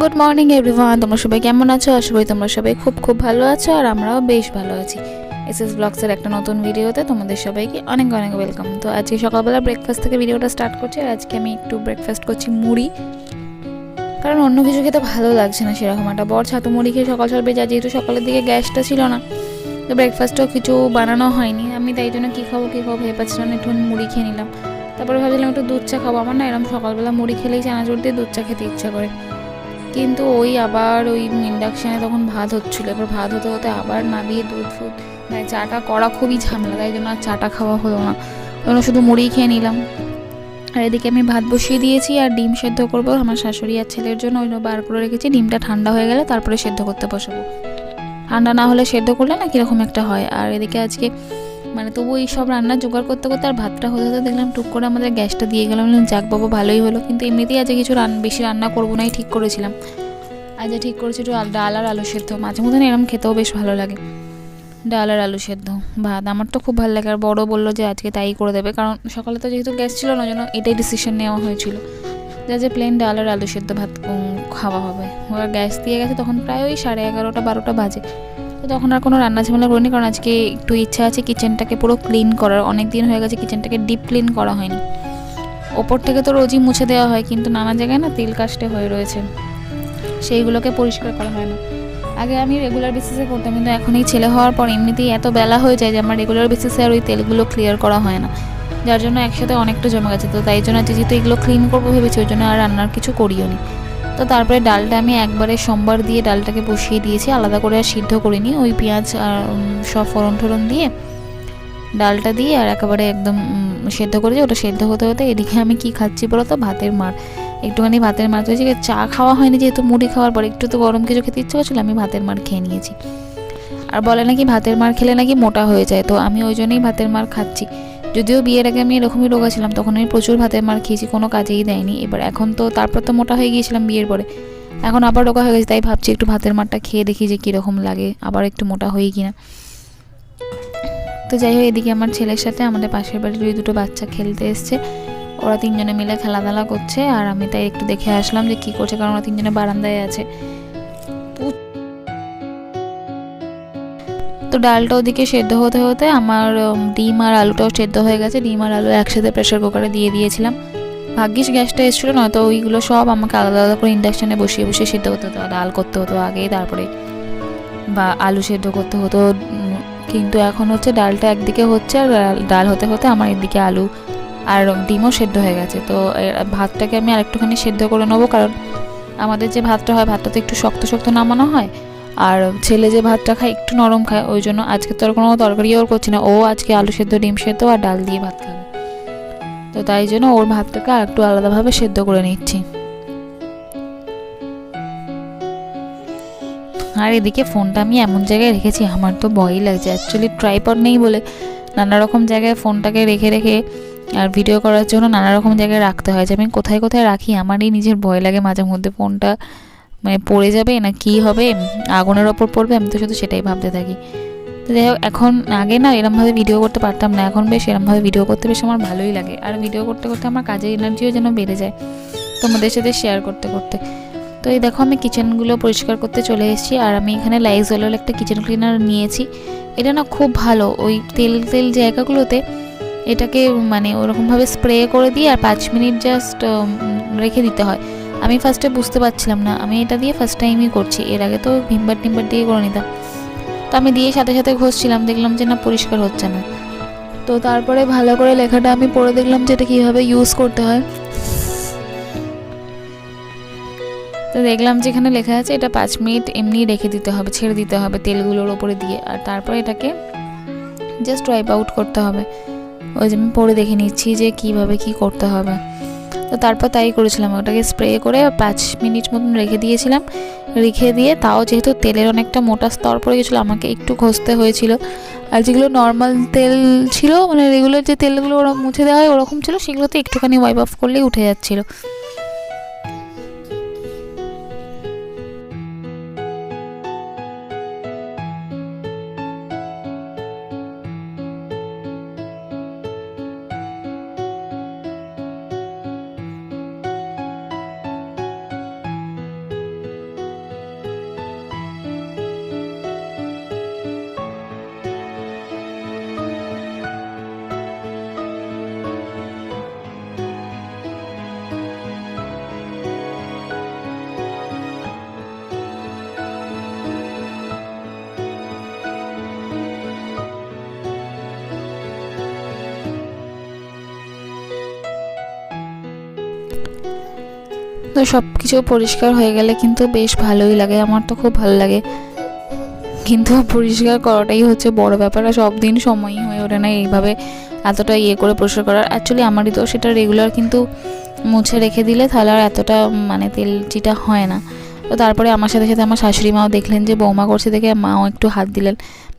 Good morning everyone তোমরা সবাই কেমন আছো? আশা করি তোমরা সবাই খুব খুব ভালো আছো আর আমরাও বেশ ভালো আছি। এস এস ব্লগসের একটা নতুন ভিডিওতে তোমাদের সবাইকে অনেক অনেক ওয়েলকাম তো আজকে সকালবেলা ব্রেকফাস্ট থেকে ভিডিওটা স্টার্ট করছি আর আজকে আমি একটু ব্রেকফাস্ট করছি মুড়ি। কারণ অন্য কিছু খেতে ভালো লাগছে না সেরকম একটা। বর ছাতু মুড়ি খেয়ে সকাল সকাল বেজা যেহেতু সকালের দিকে গ্যাসটা ছিল না, তো ব্রেকফাস্টও কিছু বানানো হয়নি। আমি তাই জন্য কী খাব কী খাব ভেবে পাচ্ছিলাম একটু মুড়ি খেয়ে নিলাম। তারপরে ভাবছিলাম একটু দুধ চা খাব। আমার না এরকম সকালবেলা মুড়ি খেলেই চানাচুর দিয়ে দুধ চা খেতে ইচ্ছা করে। কিন্তু ওই আবার ওই ইন্ডাকশানে তখন ভাত হচ্ছিল। এবার ভাত হতে হতে আবার নামিয়ে দুধ ফুধ মানে চাটা করা খুবই ঝামেলা। তাই জন্য আর চাটা খাওয়া হলো না। ওই শুধু মুড়ি খেয়ে নিলাম। আর এদিকে আমি ভাত বসিয়ে দিয়েছি আর ডিম সেদ্ধ করব। আমার শাশুড়ি আর ছেলের জন্য ওই বার করে রেখেছি। ডিমটা ঠান্ডা হয়ে গেলে তারপরে সেদ্ধ করতে বসাবো। ঠান্ডা না হলে সেদ্ধ করলে না কীরকম একটা হয়। আর এদিকে আজকে মানে তবু এই সব রান্না জোগাড় করতে করতে আর ভাতটা হতে হতে দেখলাম টুক করে আমাদের গ্যাসটা দিয়ে গেলাম। যাক বাবা, ভালোই হলো। কিন্তু এমনিতেই আজকে কিছু রান বেশি রান্না করব নাই ঠিক করেছিলাম। আজ ঠিক করেছি একটু ডাল আর আলু সেদ্ধ। মাঝে মধ্যে না এরকম খেতেও বেশ ভালো লাগে। ডাল আর আলু সেদ্ধ। ভাত আমার তো খুব ভালো লাগে। আর বড়ো বলল যে আজকে তাই করে দেবে। কারণ সকালে তো যেহেতু গ্যাস ছিল না জন্য এটাই ডিসিশন নেওয়া হয়েছিল। যে যে প্লেন ডাল আর আলু সেদ্ধ ভাত খাওয়া হবে। ওরা গ্যাস দিয়ে গেছে তখন প্রায় ওই সাড়ে এগারোটা, বারোটা বাজে। তো তখন আর কোনো রান্না ঝামেলা করিনি, কারণ আজকে একটু ইচ্ছা আছে কিচেনটাকে পুরো ক্লিন করার। অনেক দিন হয়ে গেছে কিচেনটাকে ডিপ ক্লিন করা হয়নি। ওপর থেকে তো রোজই মুছে দেওয়া হয়, কিন্তু নানা জায়গায় না তিল কাস্টে হয়ে রয়েছে। সেইগুলোকে পরিষ্কার করা হয় না। আগে আমি রেগুলার বেসিসে করতাম, কিন্তু এখন এই ছেলে হওয়ার পর এমনিতেই এত বেলা হয়ে যায় যে আমার রেগুলার বেসিসে আর ওই তেলগুলো ক্লিয়ার করা হয় না। যার জন্য একসাথে অনেকটা জমে গেছে, তো তাই জন্য যেহেতু এগুলো ক্লিন করব ভেবেছি, ওই জন্য আর রান্নার কিছু করিও নি। তো তারপরে ডালটা আমি একবারে সোমবার দিয়ে ডালটাকে বসিয়ে দিয়েছি, আলাদা করে আর সিদ্ধ করিনি। ওই পেঁয়াজ আর সব ফোড়ন টোড়ন দিয়ে ডালটা দিয়ে আর একেবারে একদম সেদ্ধ করেছি। ওটা সেদ্ধ হতে হতে এদিকে আমি কি খাচ্ছি বলো তো ভাতের মার। একটুখানি ভাতের মার হয়েছে চা খাওয়া হয়নি যেহেতু মুড়ি খাওয়ার পর, একটু তো গরম কিছু খেতে ইচ্ছে করছিল, আমি ভাতের মার খেয়ে নিয়েছি। আর বলে নাকি ভাতের মার খেলে নাকি মোটা হয়ে যায়, তো আমি ওই জন্যই ভাতের মার খাচ্ছি। যদিও বিয়ের আগে আমি এরকমই রোগা ছিলাম, তখন আমি প্রচুর ভাতের মার খেয়েছি, কোনো কাজেই দেয়নি। এবার এখন তো তারপর তো মোটা হয়ে গিয়েছিলাম বিয়ের পরে। এখন আবার রোগা হয়ে গেছে, তাই ভাবছি একটু ভাতের মারটা খেয়ে দেখি যে কীরকম লাগে, আবার একটু মোটা হই কিনা। তো যাই হোক, এদিকে আমার ছেলের সাথে আমাদের পাশের বাড়ির ওই দুটো বাচ্চা খেলতে এসছে। ওরা তিনজনে মিলে খেলাধুলা করছে, আর আমি তাই একটু দেখে আসলাম যে কী করছে, কারণ ওরা তিনজনে বারান্দায় আছে। তো ডালটা ওদিকে সেদ্ধ হতে হতে আমার ডিম আর আলুটাও সেদ্ধ হয়ে গেছে। ডিম আর আলু একসাথে প্রেশার কুকারে দিয়ে দিয়েছিলাম। ভাগ্যিস গ্যাসটা এসেছিল, নয়তো ওইগুলো সব আমাকে আলাদা আলাদা করে ইন্ডাকশানে বসিয়ে বসিয়ে সেদ্ধ করতে হতো ডাল করতে হতো আগে তারপরে বা আলু সেদ্ধ করতে হতো। কিন্তু এখন হচ্ছে ডালটা একদিকে হচ্ছে আর ডাল- হতে হতে আমার এদিকে আলু আর ডিমও সেদ্ধ হয়ে গেছে। তো ভাতটাকে আমি আরেকটুখানি সেদ্ধ করে নেব, কারণ আমাদের যে ভাতটা হয়, ভাতটা তো একটু শক্ত শক্ত নামানো হয়। আর ছেলে যে ভাতটা খায় একটু নরম খায়, ওই জন্য আজকে তো আর কোনো তরকারি ওর করছি না। ও আজকে আলু সেদ্ধ, ডিম সেদ্ধ আর ডাল দিয়ে ভাত খাবে। তো তাই জন্য ওর ভাতটাকে আর একটু আলাদাভাবে সেদ্ধ করে নিচ্ছি। আর এদিকে ফোনটা আমি এমন জায়গায় রেখেছি, আমার তো ভয়ই লাগছে। অ্যাকচুয়ালি ট্রাইপড নেই বলে নানা রকম জায়গায় ফোনটাকে রেখে রেখে আর ভিডিও করার জন্য নানা রকম জায়গায় রাখতে হয়। যে আমি কোথায় কোথায় রাখি, আমারই নিজের ভয় লাগে মাঝে মধ্যে ফোনটা মানে পড়ে যাবে না কি হবে, আগুনের ওপর পড়বে, আমি তো শুধু সেটাই ভাবতে থাকি। তো যাই হোক, এখন আগে না এরমভাবে ভিডিও করতে পারতাম না, এখন বেশ এরমভাবে ভিডিও করতে বেশ আমার ভালোই লাগে। আর ভিডিও করতে করতে আমার কাজের এনার্জিও যেন বেড়ে যায়, তোমাদের সাথে শেয়ার করতে করতে। তো এই দেখো, আমি কিচেনগুলো পরিষ্কার করতে চলে এসেছি, আর আমি এখানে লাইজলের একটা কিচেন ক্লিনার নিয়েছি। এটা না খুব ভালো, ওই তেল তেল জায়গাগুলোতে এটাকে মানে ওরকমভাবে স্প্রে করে দিয়ে আর পাঁচ মিনিট জাস্ট রেখে দিতে হয়। আমি ফার্স্টে বুঝতে পারছিলাম না। আমি এটা দিয়ে ফার্স্ট টাইমই করছি। এর আগে তো ভিমবার টিম্বার দিয়ে করে নিতাম। তো আমি দিয়ে সাথে সাথে ঘষছিলাম, দেখলাম যে না, পরিষ্কার হচ্ছে না। তো তারপরে ভালো করে লেখাটা আমি পড়ে দেখলাম যে এটা কীভাবে ইউজ করতে হয়। তো দেখলাম যে এখানে লেখা আছে, এটা পাঁচ মিনিট এমনি রেখে দিতে হবে, ছেড়ে দিতে হবে তেলগুলোর ওপরে দিয়ে। আর তারপরে এটাকে জাস্ট ওয়াইপ আউট করতে হবে। ওই যে আমি পরে দেখে নিচ্ছি যে কীভাবে কি করতে হবে। তো তারপর তাই করেছিলাম। ওটাকে স্প্রে করে পাঁচ মিনিট মতন রেখে দিয়েছিলাম। রেখে দিয়ে তাও যেহেতু তেলের অনেকটা মোটা স্তর পড়ে গেছিল আমাকে একটু ঘষতে হয়েছিল। আর যেগুলো নর্মাল তেল ছিল মানে রেগুলার যে তেলগুলো ওরা মুছে দেওয়া হয় ওরকম ছিল, সেগুলোতে একটুখানি ওয়াইপ অফ করলেই উঠে যাচ্ছিল। তো সব কিছু পরিষ্কার হয়ে গেলে কিন্তু বেশ ভালোই লাগে, আমার তো খুব ভালো লাগে। কিন্তু পরিষ্কার করাটাই হচ্ছে বড় ব্যাপার, আর সব দিন সময়ই হয়ে ওঠে না এইভাবে এতটা ইয়ে করে পরিষ্কার করার। অ্যাকচুয়ালি আমারই তো সেটা রেগুলার কিন্তু মুছে রেখে দিলে তাহলে আর এতটা মানে তেল চিটা হয় না। তো তারপরে আমার সাথে সাথে আমার শাশুড়ি মাও দেখলেন যে বৌমা করছে দেখে মাও একটু হাত দিলেন।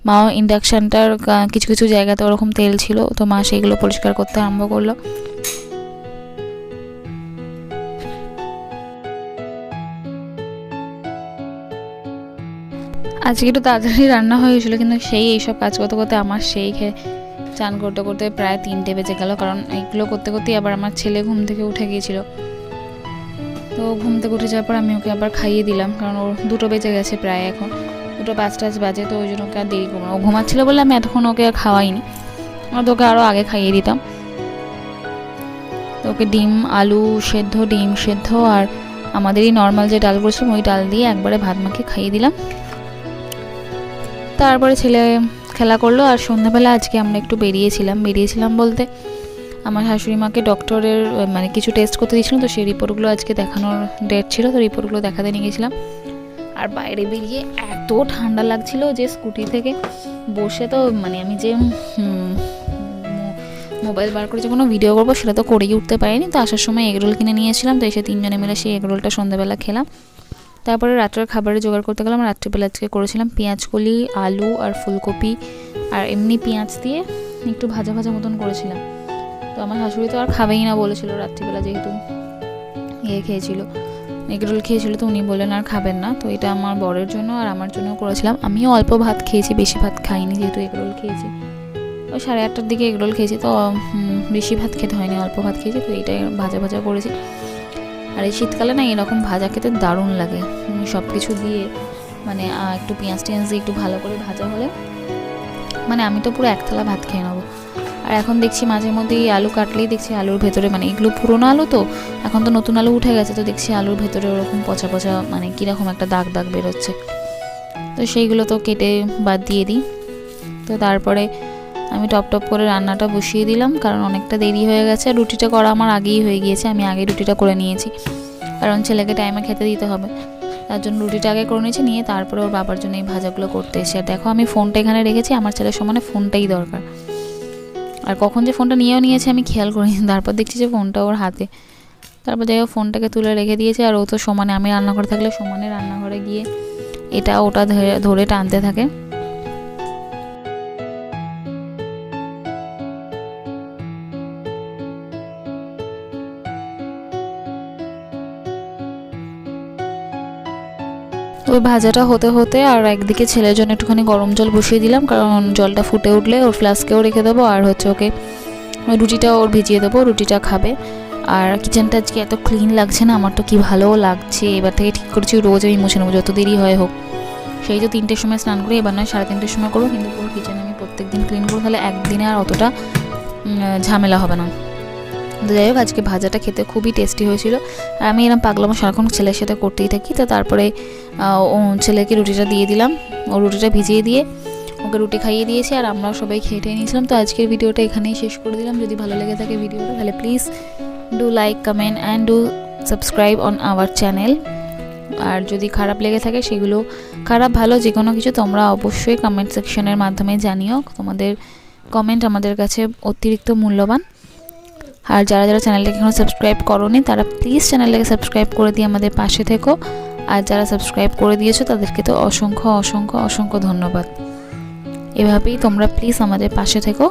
মাও ইন্ডাকশানটার কিছু কিছু জায়গাতে ওরকম তেল ছিল, তো মা সেইগুলো পরিষ্কার করতে আরম্ভ করল। আজকে একটু তাড়াতাড়ি রান্না হয়ে গেছিল, কিন্তু সেই এইসব কাজ করতে করতে আমার সেই খেয়ে চান করতে করতে প্রায় তিনটে বেজে গেল, কারণ এইগুলো করতে করতেই আবার আমার ছেলে ঘুম থেকে উঠে গিয়েছিল। তো ঘুম থেকে উঠে যাওয়ার পর আমি ওকে আবার খাইয়ে দিলাম, কারণ ওর দুটো বেজে গেছে প্রায় এখন। দুটো পাঁচ টাচ বাজে, তো ওই জন্য ওকে আর দেরি করব ও ঘুমাচ্ছিল বলে আমি এতক্ষণ ওকে আর খাওয়াইনি। আর তোকে আরও আগে খাইয়ে দিতাম। তো ওকে ডিম, আলু সেদ্ধ, ডিম সেদ্ধ আর আমাদেরই নর্মাল যে ডাল করেছিলাম, ওই ডাল দিয়ে একবারে ভাত মাখিয়ে খাইয়ে দিলাম। তারপরে ছেলে খেলা করল আর সন্ধ্যাবেলা আজকে আমরা একটু বেরিয়েছিলাম। বেরিয়েছিলাম বলতে আমার শাশুড়ি মাকে ডক্টরের মানে কিছু টেস্ট করতে দিয়েছিলাম তো সেই রিপোর্টগুলো আজকে দেখানোর ডেট ছিল, তো রিপোর্টগুলো দেখাতে নিয়ে গেছিলাম। আর বাইরে বেরিয়ে এত ঠান্ডা লাগছিল যে স্কুটি থেকে বসে তো মানে আমি যে মোবাইল বার করে যে কোনো ভিডিও করব, সেটা তো করেই উঠতে পারিনি। তো আসার সময় এগরোল কিনে নিয়েছিলাম তো এসে তিনজনে মিলে সেই এগরোলটা সন্ধ্যাবেলা খেলাম। তারপরে রাত্রের খাবারে জোগাড় করতে গেলাম, রাত্রিবেলা আজকে করেছিলাম পেঁয়াজ কলি, আলু আর ফুলকপি আর এমনি পেঁয়াজ দিয়ে একটু ভাজা ভাজা মতন করেছিলাম। তো আমার শাশুড়ি তো আর খাবেই না বলেছিল রাত্রিবেলা যেহেতু ইয়ে খেয়েছিল, এগরোল খেয়েছিল তো উনি বললেন আর খাবেন না। তো এটা আমার বরের জন্য আর আমার জন্য করেছিলাম। আমিও অল্প ভাত খেয়েছি, বেশি ভাত খাইনি যেহেতু এগরোল খেয়েছি। ওই সাড়ে আটটার দিকে এগরোল খেয়েছি, তো বেশি ভাত খেতে হয়নি, অল্প ভাত খেয়েছি, তো এইটাই ভাজা ভাজা করেছি। আর এই শীতকালে না এরকম ভাজা খেতে দারুণ লাগে। সব কিছু দিয়ে মানে একটু পেঁয়াজ টিয়াজ দিয়ে একটু ভালো করে ভাজা হলে মানে আমি তো পুরো একতলা ভাত খেয়ে নেব। আর এখন দেখছি মাঝে মধ্যেই আলু কাটলেই দেখছি আলুর ভেতরে মানে এগুলো পুরোনো আলু তো, এখন তো নতুন আলু উঠে গেছে, তো দেখছি আলুর ভেতরে ওরকম পচা পচা মানে কীরকম একটা দাগ দাগ বেরোচ্ছে। তো সেইগুলো তো কেটে বাদ দিয়ে দিই। তো তারপরে আমি টপ টপ করে রান্নাটা বসিয়ে দিলাম, কারণ অনেকটা দেরি হয়ে গেছে। রুটিটা করা আমার আগেই হয়ে গিয়েছে, আমি আগে রুটিটা করে নিয়েছি। কারণ ছেলেকে টাইমে খেতে দিতে হবে। তার জন্য রুটিটা আগে করে নিয়েছি, নিয়ে তারপরে ওর বাবার জন্য এই ভাজাগুলো করতে এসে আর দেখো, আমি ফোনটা এখানে রেখেছি, আমার ছেলের সমানে ফোনটাই দরকার। আর কখন যে ফোনটা নিয়েও নিয়েছে, আমি খেয়াল করিনি। তারপর দেখছি যে ফোনটা ওর হাতে। তারপর যাই হোক, ফোনটাকে তুলে রেখে দিয়েছে, আর ও তো সমানে, আমি রান্নাঘরে থাকলে সমানে রান্নাঘরে গিয়ে এটা ওটা ধরে টানতে থাকে। ওই ভাজাটা হতে হতে আর একদিকে ছেলের জন্য একটুখানি গরম জল বসিয়ে দিলাম, কারণ জলটা ফুটে উঠলে ওর ফ্লাস্কেও রেখে দেবো আর হচ্ছে ওকে রুটিটা ওর ভিজিয়ে দেবো, রুটিটা খাবে। আর কিচেনটা আজকে এত ক্লিন লাগছে না আমার তো কী ভালোও লাগছে। এবার থেকে ঠিক করেছি রোজ আমি মুছে নেব, যত দেরি হয় হোক। সেই তো তিনটের সময় স্নান করি, এবার নয়, সাড়ে তিনটের সময় করব, কিন্তু পুরো কিচেন আমি প্রত্যেক দিন ক্লিন করব, তাহলে একদিনে আর অতটা ঝামেলা হবে না। যাই হোক, আজকে ভাজাটা খেতে খুবই টেস্টি হয়েছিল। আর আমি এরকম পাগলামো সারাক্ষণ ছেলের সাথে করতেই থাকি, তো তারপরে ছেলেকে রুটিটা দিয়ে দিলাম। ও রুটিটা ভিজিয়ে দিয়ে ওকে রুটি খাইয়ে দিয়েছি আর আমরাও সবাই খেয়ে টেয়ে নিয়েছিলাম। তো আজকের ভিডিওটা এখানেই শেষ করে দিলাম। যদি ভালো লেগে থাকে ভিডিওটা, তাহলে please do like comment and do subscribe on our channel আর যদি খারাপ লেগে থাকে সেগুলো, খারাপ, ভালো যে কোনো কিছু তোমরা অবশ্যই কমেন্ট সেকশনের মাধ্যমে জানিও। তোমাদের কমেন্ট আমাদের কাছে অতিরিক্ত মূল্যবান। আর যারা যারা চ্যানেলটাকে এখনও সাবস্ক্রাইব করনি, তারা প্লিজ চ্যানেলটাকে সাবস্ক্রাইব করে দিয়ে আমাদের পাশে থেকো। আর যারা সাবস্ক্রাইব করে দিয়েছ, তাদেরকে তো অসংখ্য অসংখ্য অসংখ্য ধন্যবাদ। এভাবেই তোমরা প্লিজ আমাদের পাশে থেকো।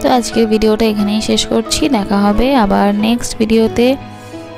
তো আজকের ভিডিওটা এখানেই শেষ করছি। দেখা হবে আবার নেক্সট ভিডিওতে